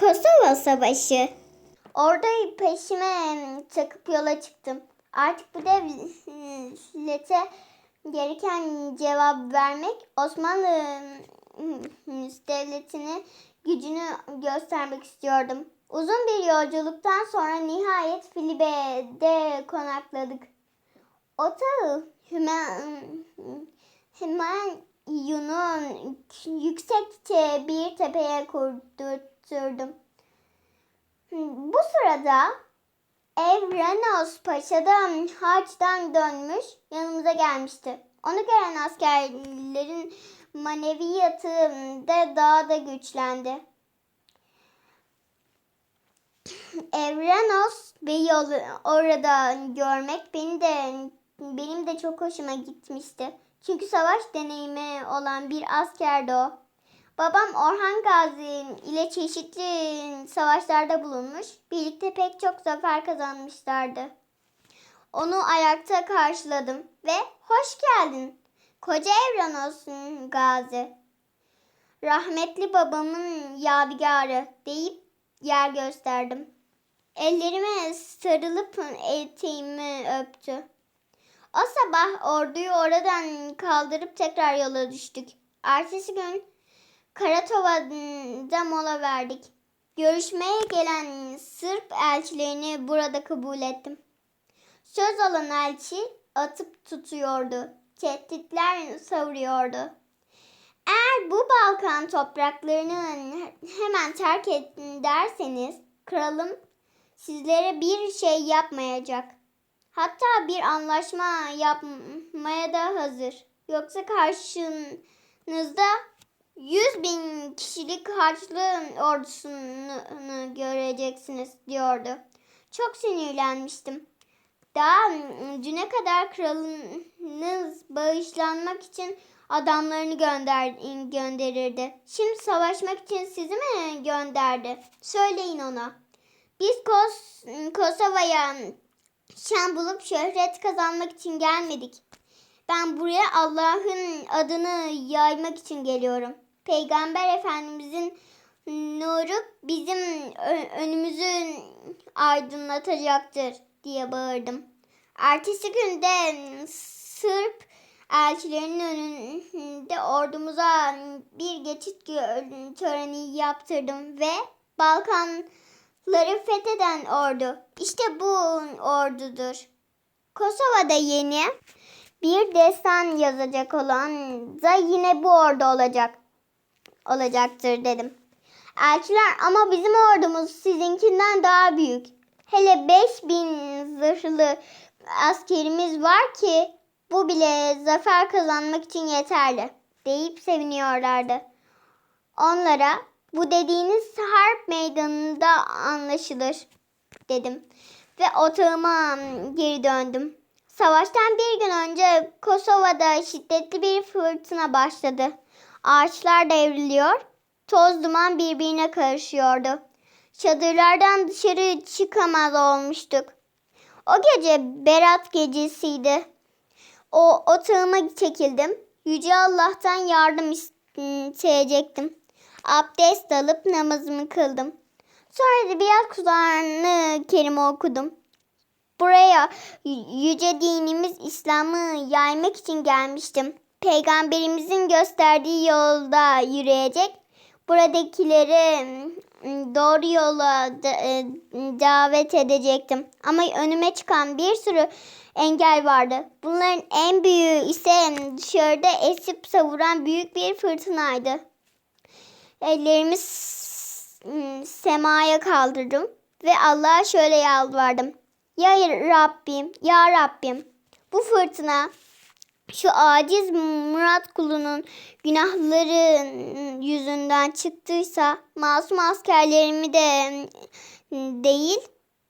Kosova Savaşı. Orada peşime takıp yola çıktım. Artık bu devlete gereken cevap vermek Osmanlı devletinin gücünü göstermek istiyordum. Uzun bir yolculuktan sonra nihayet Filibe'de konakladık. Otağı Hümen, Hümayun'un yüksekçe bir tepeye kurdurturdum. Bu sırada Evrenos Paşa da harçtan dönmüş yanımıza gelmişti. Onu gören askerlerin maneviyatı da daha da güçlendi. Evrenos Bey'i orada görmek beni de benim de çok hoşuma gitmişti. Çünkü savaş deneyimi olan bir askerdi o. Babam Orhan Gazi ile çeşitli savaşlarda bulunmuş. Birlikte pek çok zafer kazanmışlardı. Onu ayakta karşıladım ve hoş geldin koca Evrenos Gazi. Rahmetli babamın yadigarı deyip yer gösterdim. Ellerime sarılıp eteğimi öptü. O sabah orduyu oradan kaldırıp tekrar yola düştük. Ertesi gün Karatova'da mola verdik. Görüşmeye gelen Sırp elçilerini burada kabul ettim. Söz alan elçi atıp tutuyordu. Tehditler savuruyordu. Eğer bu Balkan topraklarını hemen terk ederseniz kralım sizlere bir şey yapmayacak. Hatta bir anlaşma yapmaya da hazır. Yoksa karşınızda 100 bin kişilik Haçlı ordusunu göreceksiniz diyordu. Çok sinirlenmiştim. Daha düne kadar kralınız bağışlanmak için adamlarını gönder gönderirdi. Şimdi savaşmak için sizi mi gönderdi? Söyleyin ona. Biz Kos Kosova'ya şan bulup şöhret kazanmak için gelmedik. Ben buraya Allah'ın adını yaymak için geliyorum. Peygamber Efendimizin nuru bizim önümüzü aydınlatacaktır diye bağırdım. Ertesi günde Sırp elçilerinin önünde ordumuza bir geçit töreni yaptırdım ve Balkanları fetheden ordu. İşte bu ordudur. Kosova'da yeni bir destan yazacak olan da yine bu ordu olacak. Olacaktır dedim. Elçiler ama bizim ordumuz sizinkinden daha büyük. Hele 5000 zırhlı askerimiz var ki bu bile zafer kazanmak için yeterli deyip seviniyorlardı. Onlara bu dediğiniz harp meydanında anlaşılır dedim ve otağıma geri döndüm. Savaştan bir gün önce Kosova'da şiddetli bir fırtına başladı. Ağaçlar devriliyor, toz duman birbirine karışıyordu. Çadırlardan dışarı çıkamaz olmuştuk. O gece Berat gecesiydi. O otağıma çekildim. Yüce Allah'tan yardım isteyecektim. Abdest alıp namazımı kıldım. Sonra da biraz Kur'an-ı Kerim okudum. Buraya yüce dinimiz İslam'ı yaymak için gelmiştim. Peygamberimizin gösterdiği yolda yürüyecek, buradakileri doğru yola e, davet edecektim. Ama önüme çıkan bir sürü engel vardı. Bunların en büyüğü ise dışarıda esip savuran büyük bir fırtınaydı. Ellerimi semaya kaldırdım ve Allah'a şöyle yalvardım. Ya Rabbim, ya Rabbim bu fırtına şu aciz Murat kulunun günahları yüzünden çıktıysa masum askerlerimi de değil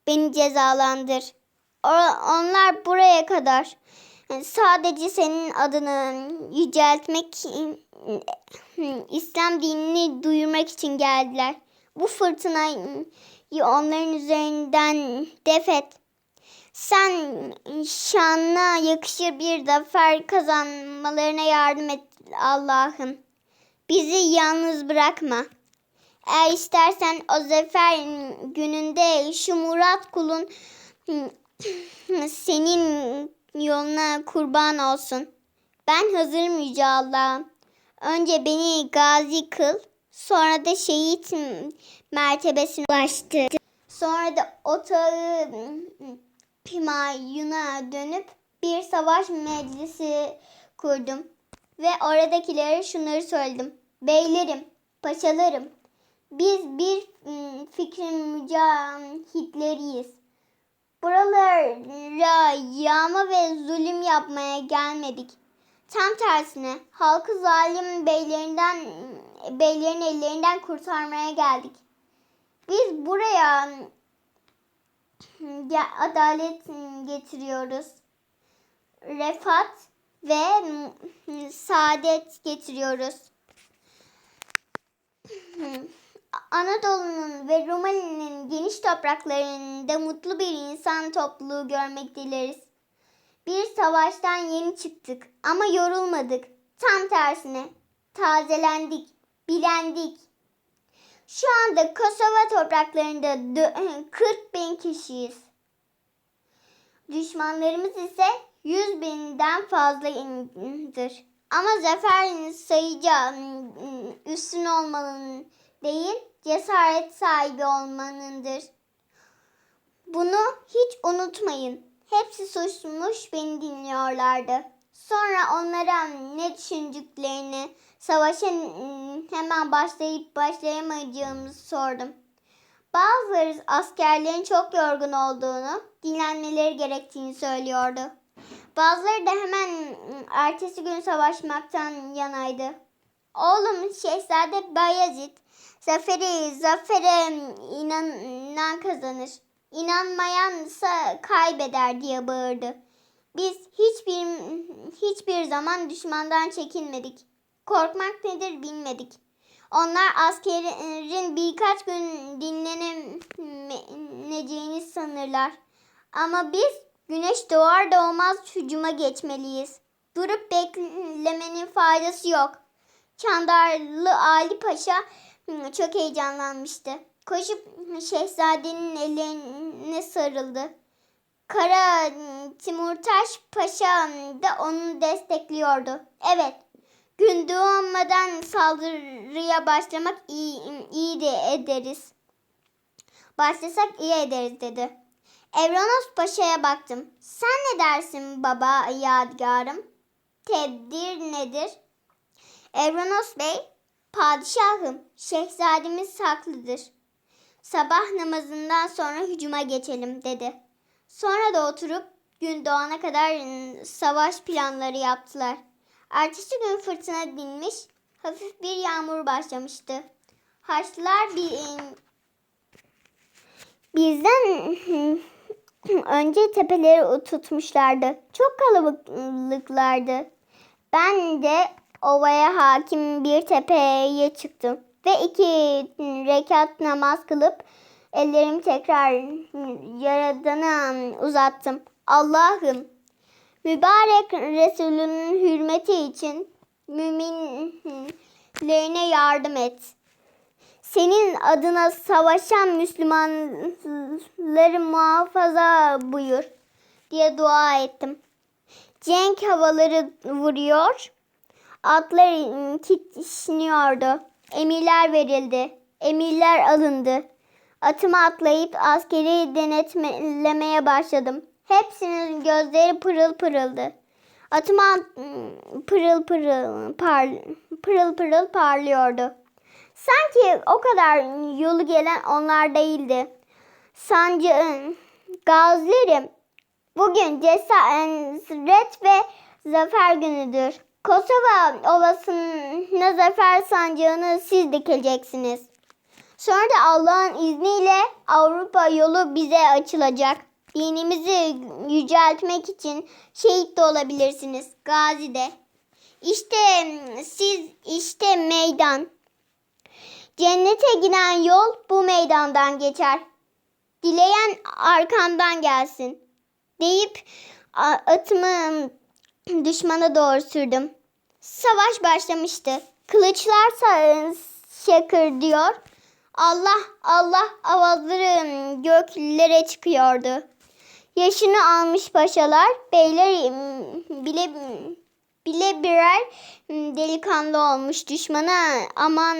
beni cezalandır. Onlar buraya kadar sadece senin adını yüceltmek, İslam dinini duyurmak için geldiler. Bu fırtınayı onların üzerinden defet. Sen şanına yakışır bir zafer kazanmalarına yardım et Allah'ım. Bizi yalnız bırakma. Eğer istersen o zafer gününde şu Murat kulun senin yoluna kurban olsun. Ben hazırım Yüce Allah'ım. Önce beni gazi kıl, sonra da şehit mertebesine ulaştı. Sonra da otağı Himayun'a dönüp bir savaş meclisi kurdum. Ve oradakilere şunları söyledim. Beylerim, paşalarım, biz bir ım, fikrin mücahitleriyiz. Buralara yağma ve zulüm yapmaya gelmedik. Tam tersine halkı zalim beylerinden beylerin ellerinden kurtarmaya geldik. Biz buraya ya- adalet getiriyoruz. Refat ve saadet getiriyoruz. Anadolu'nun ve Rumeli'nin geniş topraklarında mutlu bir insan topluluğu görmek dileriz. Bir savaştan yeni çıktık ama yorulmadık. Tam tersine tazelendik, bilendik. Şu anda Kosova topraklarında dö- 40 bin kişiyiz. Düşmanlarımız ise 100 binden fazladır. Ama zafer sayıca üstün olmanın değil, cesaret sahibi olmanındır. Bunu hiç unutmayın. Hepsi susmuş beni dinliyorlardı. Sonra onlara ne düşündüklerini, savaşa hemen başlayıp başlayamayacağımızı sordum. Bazıları askerlerin çok yorgun olduğunu, dinlenmeleri gerektiğini söylüyordu. Bazıları da hemen ertesi gün savaşmaktan yanaydı. Oğlum Şehzade Bayezid, zaferi zafere inanan kazanır. İnanmayansa kaybeder diye bağırdı. Biz hiçbir hiçbir zaman düşmandan çekinmedik. Korkmak nedir bilmedik. Onlar askerin birkaç gün dinlenemeyeceğini sanırlar. Ama biz güneş doğar doğmaz hücuma geçmeliyiz. Durup beklemenin faydası yok. Çandarlı Ali Paşa çok heyecanlanmıştı. Koşup şehzadenin ellerine sarıldı. Kara Timurtaş Paşa da onu destekliyordu. Evet, gün doğmadan saldırıya başlamak iyi, iyi de ederiz. Başlasak iyi ederiz dedi. Evranos Paşa'ya baktım. Sen ne dersin baba yadigarım? Tedbir nedir? Evranos Bey, padişahım, şehzademiz haklıdır. Sabah namazından sonra hücuma geçelim dedi. Sonra da oturup gün doğana kadar savaş planları yaptılar. Ertesi gün fırtına dinmiş, hafif bir yağmur başlamıştı. Haçlılar bir bizden önce tepeleri tutmuşlardı. Çok kalabalıklardı. Ben de ovaya hakim bir tepeye çıktım ve iki rekat namaz kılıp ellerimi tekrar Yaradan'a uzattım. Allah'ım mübarek Resulünün hürmeti için müminlerine yardım et. Senin adına savaşan Müslümanları muhafaza buyur diye dua ettim. Cenk havaları vuruyor. Atlar kişniyordu. Emirler verildi. Emirler alındı. Atıma atlayıp askeri denetlemeye başladım. Hepsinin gözleri pırıl pırıldı. Atıma pırıl pırıl par, pırıl pırıl parlıyordu. Sanki o kadar yolu gelen onlar değildi. Sancı gazilerim bugün cesaret ve zafer günüdür. Kosova Ovası'na zafer sancağını siz dikeceksiniz. Sonra da Allah'ın izniyle Avrupa yolu bize açılacak. Dinimizi yüceltmek için şehit de olabilirsiniz. Gazi de. İşte siz işte meydan. Cennete giden yol bu meydandan geçer. Dileyen arkamdan gelsin. Deyip atımı düşmana doğru sürdüm. Savaş başlamıştı. Kılıçlar şakır diyor. Allah Allah avazları göklere çıkıyordu. Yaşını almış paşalar, beyler bile bile birer delikanlı olmuş düşmana aman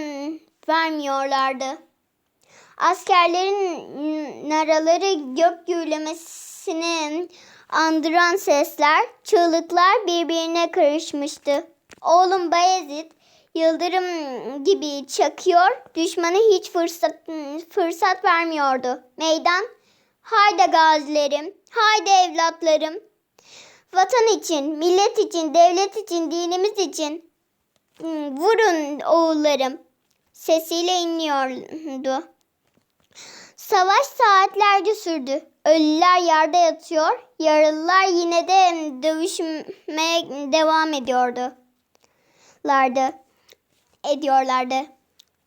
vermiyorlardı. Askerlerin naraları gök gürlemesini andıran sesler, çığlıklar birbirine karışmıştı. Oğlum Bayezid yıldırım gibi çakıyor, düşmana hiç fırsat, fırsat vermiyordu. Meydan, haydi gazilerim, haydi evlatlarım. Vatan için, millet için, devlet için, dinimiz için vurun oğullarım sesiyle inliyordu. Savaş saatlerce sürdü. Ölüler yerde yatıyor, yaralılar yine de dövüşmeye devam ediyordu. Lardı, ediyorlardı.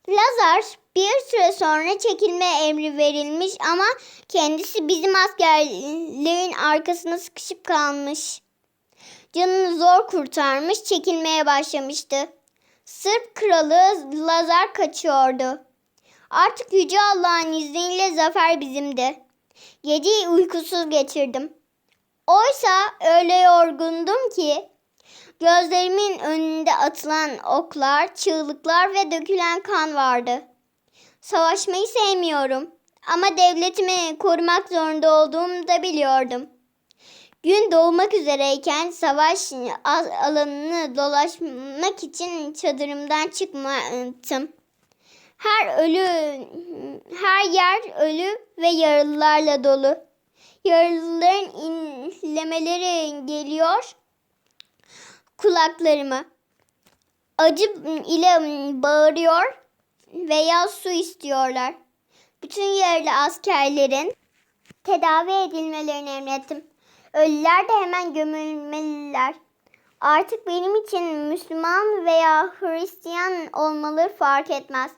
Lazar bir süre sonra çekilme emri verilmiş ama kendisi bizim askerlerin arkasına sıkışıp kalmış. Canını zor kurtarmış, çekilmeye başlamıştı. Sırp kralı Lazar kaçıyordu. Artık Yüce Allah'ın izniyle zafer bizimdi. Geceyi uykusuz geçirdim. Oysa öyle yorgundum ki gözlerimin önünde atılan oklar, çığlıklar ve dökülen kan vardı. Savaşmayı sevmiyorum ama devletimi korumak zorunda olduğumu da biliyordum. Gün doğmak üzereyken savaş alanını dolaşmak için çadırımdan çıkmadım. Her ölü, her yer ölü ve yaralılarla dolu. Yaralıların inlemeleri geliyor kulaklarıma. Acı ile bağırıyor veya su istiyorlar. Bütün yaralı askerlerin tedavi edilmelerini emrettim. Ölüler de hemen gömülmeliler. Artık benim için Müslüman veya Hristiyan olmaları fark etmez.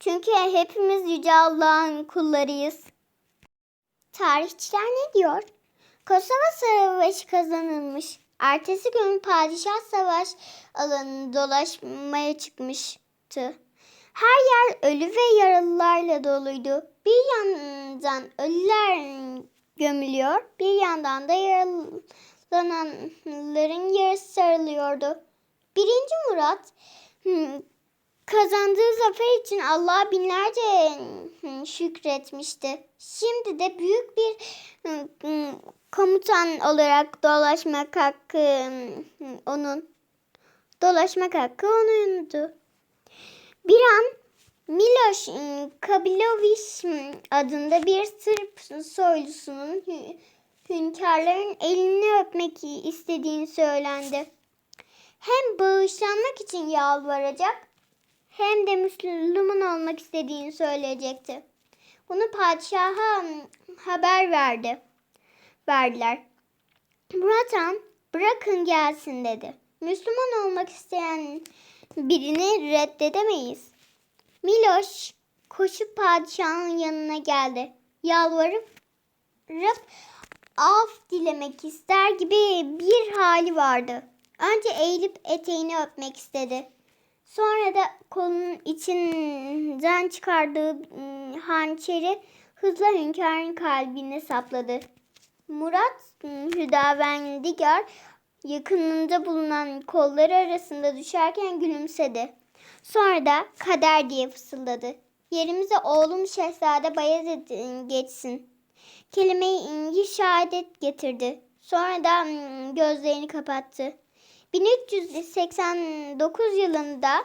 Çünkü hepimiz Yüce Allah'ın kullarıyız. Tarihçiler ne diyor? Kosova Savaşı kazanılmış. Ertesi gün padişah savaş alanını dolaşmaya çıkmıştı. Her yer ölü ve yaralılarla doluydu. Bir yandan ölüler gömülüyor, bir yandan da yaralananların yarısı sarılıyordu. Birinci Murat Kazandığı zafer için Allah'a binlerce şükretmişti. Şimdi de büyük bir komutan olarak dolaşmak hakkı onun. Dolaşmak hakkı onundu. Bir an Miloš Kabilović adında bir Sırp soylusunun hünkârların elini öpmek istediğini söylendi. Hem bağışlanmak için yalvaracak hem de Müslüman olmak istediğini söyleyecekti. Bunu padişaha haber verdi. Verdiler. Murat Han bırakın gelsin dedi. Müslüman olmak isteyen birini reddedemeyiz. Miloş koşup padişahın yanına geldi. Yalvarıp rıp af dilemek ister gibi bir hali vardı. Önce eğilip eteğini öpmek istedi. Sonra da kolunun içinden çıkardığı ıı, hançeri hızla hünkârın kalbine sapladı. Murat Hüdavendigar yakınında bulunan kolları arasında düşerken gülümsedi. Sonra da kader diye fısıldadı. Yerimize oğlum Şehzade Bayezid geçsin. Kelimeyi İngil şehadet getirdi. Sonra da gözlerini kapattı. 1389 yılında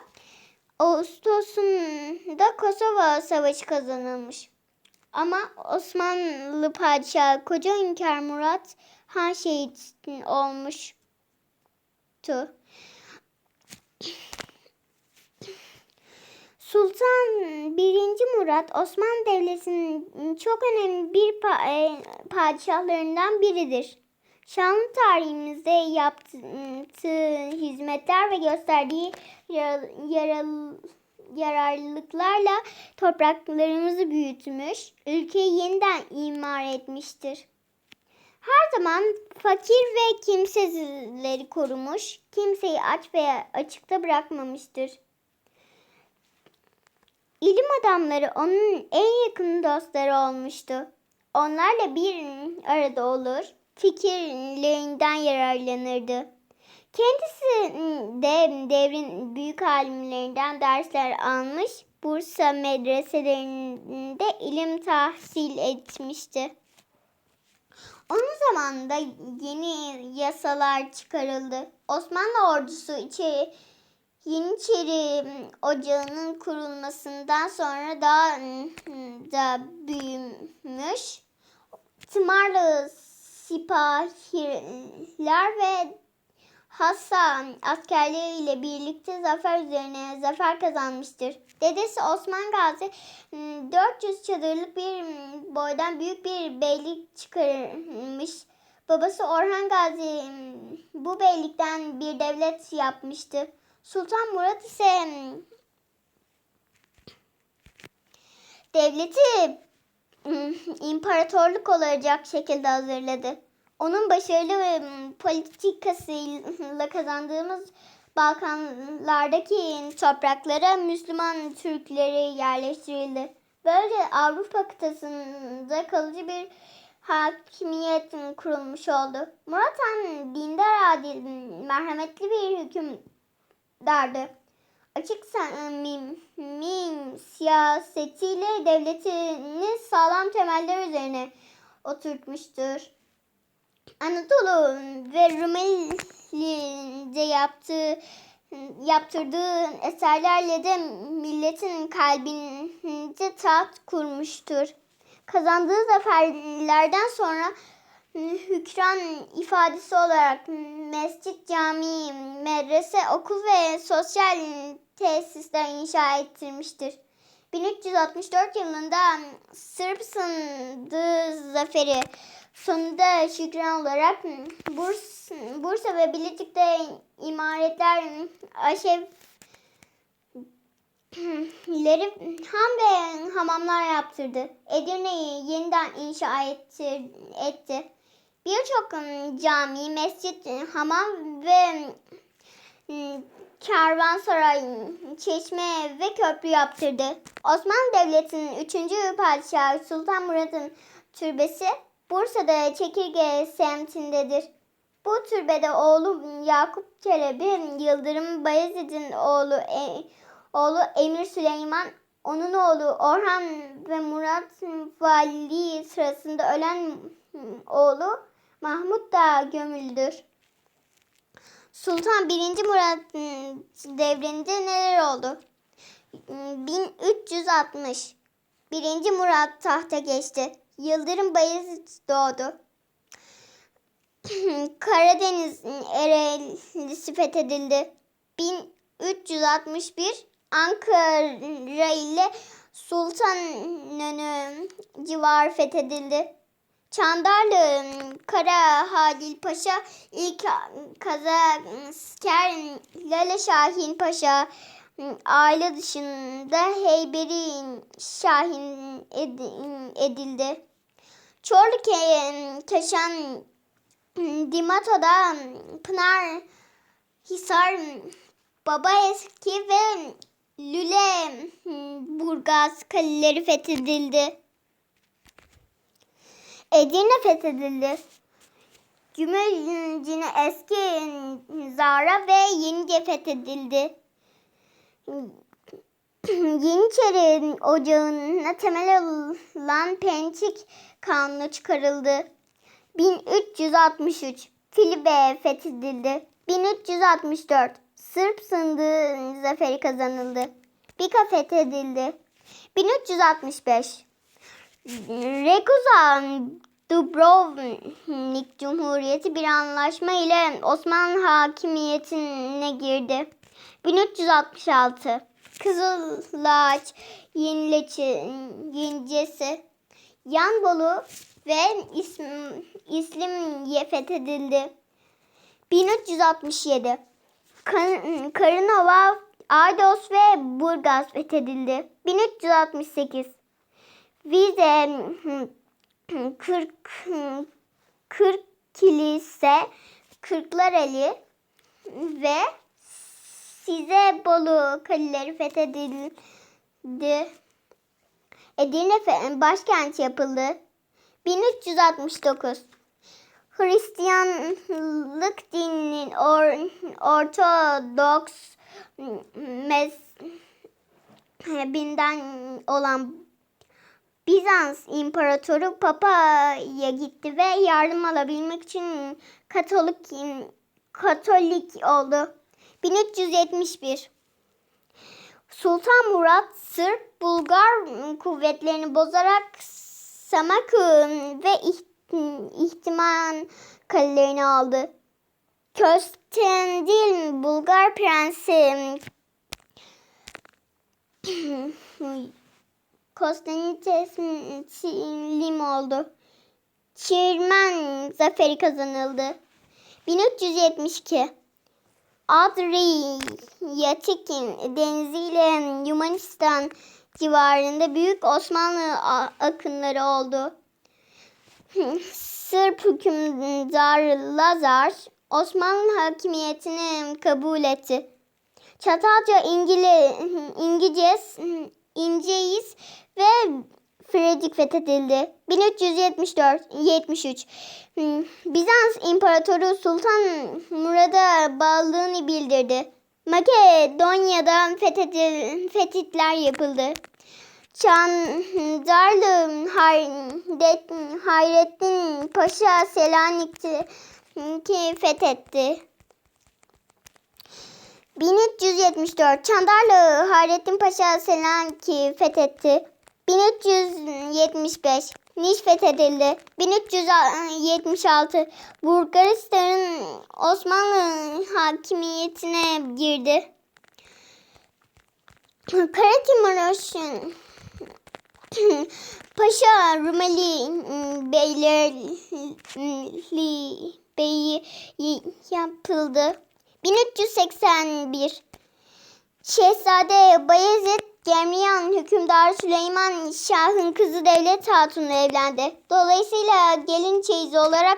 Ağustos'unda Kosova Savaşı kazanılmış. Ama Osmanlı Padişahı Koca Hünkar Murat Han şehit olmuştu. Sultan 1. Murat Osmanlı Devleti'nin çok önemli bir padişahlarından biridir. Şanlı tarihimizde yaptığı hizmetler ve gösterdiği yaralı, yararlılıklarla topraklarımızı büyütmüş, ülkeyi yeniden imar etmiştir. Her zaman fakir ve kimsesizleri korumuş, kimseyi aç veya açıkta bırakmamıştır. İlim adamları onun en yakın dostları olmuştu. Onlarla bir arada olur, fikirlerinden yararlanırdı. Kendisi de devrin büyük alimlerinden dersler almış, Bursa medreselerinde ilim tahsil etmişti. Onun zamanında yeni yasalar çıkarıldı. Osmanlı ordusu içeri Yeniçeri Ocağı'nın kurulmasından sonra daha da büyümüş. Tımarlı sipahiler ve Hasan askerleriyle birlikte zafer üzerine zafer kazanmıştır. Dedesi Osman Gazi 400 çadırlık bir boydan büyük bir beylik çıkarmış. Babası Orhan Gazi bu beylikten bir devlet yapmıştı. Sultan Murat ise devleti imparatorluk olacak şekilde hazırladı. Onun başarılı politikasıyla kazandığımız Balkanlardaki topraklara Müslüman Türkleri yerleştirildi. Böylece Avrupa kıtasında kalıcı bir hakimiyet kurulmuş oldu. Murat Han dindar adil, merhametli bir hükümdardı. Açık samimi siyasetiyle devletini sağlam temeller üzerine oturtmuştur. Anadolu ve Rumeli'de yaptığı yaptırdığı eserlerle de milletin kalbinde taht kurmuştur. Kazandığı zaferlerden sonra hükran ifadesi olarak mescit, cami, medrese, okul ve sosyal tesisler inşa ettirmiştir. 1364 yılında Sırp sındığı zaferi sonunda şükran olarak Burs, Bursa ve Bilecik'te imaretler aşev leri ham ve hamamlar yaptırdı. Edirne'yi yeniden inşa etti. etti. Birçok cami, mescit, hamam ve kervansaray, çeşme ve köprü yaptırdı. Osmanlı Devleti'nin 3. padişahı Sultan Murat'ın türbesi Bursa'da Çekirge semtindedir. Bu türbede oğlu Yakup Çelebi, Yıldırım Bayezid'in oğlu e, oğlu Emir Süleyman, onun oğlu Orhan ve Murat Vali sırasında ölen oğlu Mahmut da gömüldür. Sultan 1. Murat devrinde neler oldu? 1360 1. Murat tahta geçti. Yıldırım Bayezid doğdu. Karadeniz Ereğlisi fethedildi. 1361 Ankara ile Sultanönü civar fethedildi. Çandarlı Kara Halil Paşa ilk Kazasker Lale Şahin Paşa aile dışında Heyberi Şahin edildi. Çorlu Keşan Dimato'da Pınar Hisar Baba Eski ve Lüle Burgaz kaleleri fethedildi. Edirne fethedildi. Gümülcine eski Zara ve Yenice fethedildi. Yeniçeri Ocağı'na temel olan Pençik Kanunu çıkarıldı. 1363 Filibe fethedildi. 1364 Sırp sındığı zaferi kazanıldı. Bika fethedildi. 1365 Rekuza Dubrovnik Cumhuriyeti bir anlaşma ile Osmanlı hakimiyetine girdi. 1366 Kızılaç Yenileçi, Yenicesi Yanbolu ve İsm, İslimye fethedildi. 1367 Karınova, Aydos ve Burgaz fethedildi. 1368 Vize 40 40 kilise Kırklareli ve size Bolu kaleleri fethedildi. Edirne başkent yapıldı. 1369 Hristiyanlık dininin or, Ortodoks mezhebinden olan Bizans İmparatoru Papa'ya gitti ve yardım alabilmek için Katolik Katolik oldu. 1371 Sultan Murat Sırp Bulgar kuvvetlerini bozarak Samakı ve İht- İhtiman kalelerini aldı. Köstendil Bulgar prensi Konstantin oldu. Çirmen zaferi kazanıldı. 1372 Adriyatik deniziyle Yunanistan civarında büyük Osmanlı akınları oldu. Sırp hükümdarı Lazar Osmanlı hakimiyetini kabul etti. Çatalca İngili, İngices, İnceyiz ve Fredik fethedildi. 1374 73 Hmm, Bizans İmparatoru Sultan Murad'a bağlılığını bildirdi. Makedonya'da fethedil, fetihler yapıldı. Çandarlı Hayret, Hayrettin Paşa Selanik'i ki fethetti. 1374 Çandarlı Hayrettin Paşa Selanik'i fethetti. 1375 Niş fethedildi. 1376 Bulgaristan'ın Osmanlı hakimiyetine girdi. Karatimuros'un Paşa Rumeli Beylerli Beyi yapıldı. 1381 Şehzade Bayezid Gemliyan hükümdar Süleyman Şah'ın kızı Devlet Hatun'la evlendi. Dolayısıyla gelin çeyizi olarak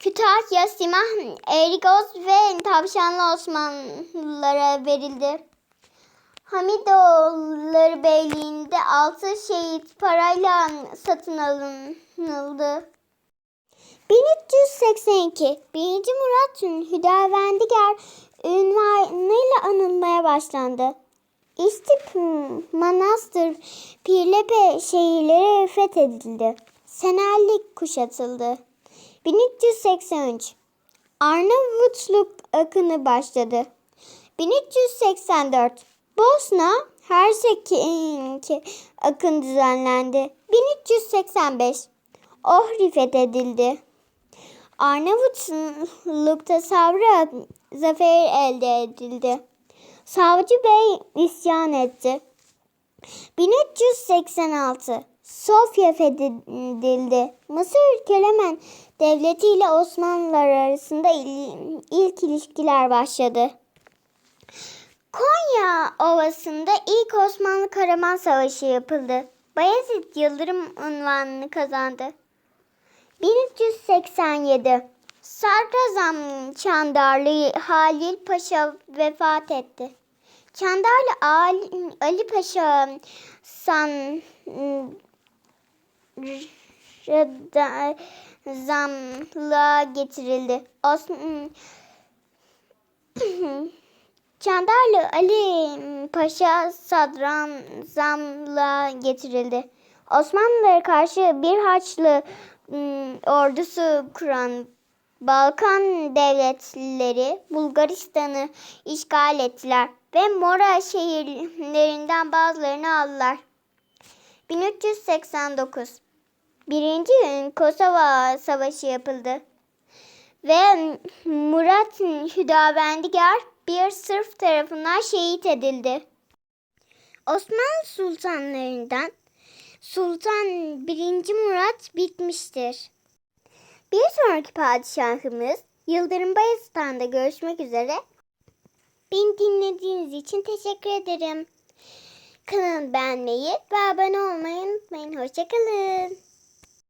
Kütahya, Simah, Erigoz ve Tavşanlı Osmanlılara verildi. Hamidoğulları Beyliği'nde altı şehit parayla satın alınıldı. 1382 1. Murat Hüdavendigar ünvanıyla anılmaya başlandı. İstip Manastır Pirlepe şehirleri fethedildi. Senerlik kuşatıldı. 1383 Arnavutluk akını başladı. 1384 Bosna Hersek akın düzenlendi. 1385 Ohri fethedildi. Arnavutluk'ta Savra zaferi elde edildi. Savcı Bey isyan etti. 1386 Sofya fethedildi. Mısır Kelemen Devleti ile Osmanlılar arasında il- ilk ilişkiler başladı. Konya Ovası'nda ilk Osmanlı Karaman Savaşı yapıldı. Bayezid Yıldırım unvanını kazandı. 1387 Sarkazam Çandarlı Halil Paşa vefat etti. Çandarlı Ali, Ali Paşa San zamlığa getirildi. Osman Çandarlı Ali Paşa Sadran zamlığa getirildi. Osmanlılara karşı bir Haçlı ım, ordusu kuran Balkan devletleri Bulgaristan'ı işgal ettiler ve Mora şehirlerinden bazılarını aldılar. 1389 Birinci Kosova Savaşı yapıldı ve Murat Hüdavendigar bir Sırp tarafından şehit edildi. Osmanlı sultanlarından Sultan 1. Murat bitmiştir. Bir sonraki padişahımız Yıldırım Bayezid'de görüşmek üzere. Beni dinlediğiniz için teşekkür ederim. Kanalı beğenmeyi ve abone olmayı unutmayın. Hoşçakalın.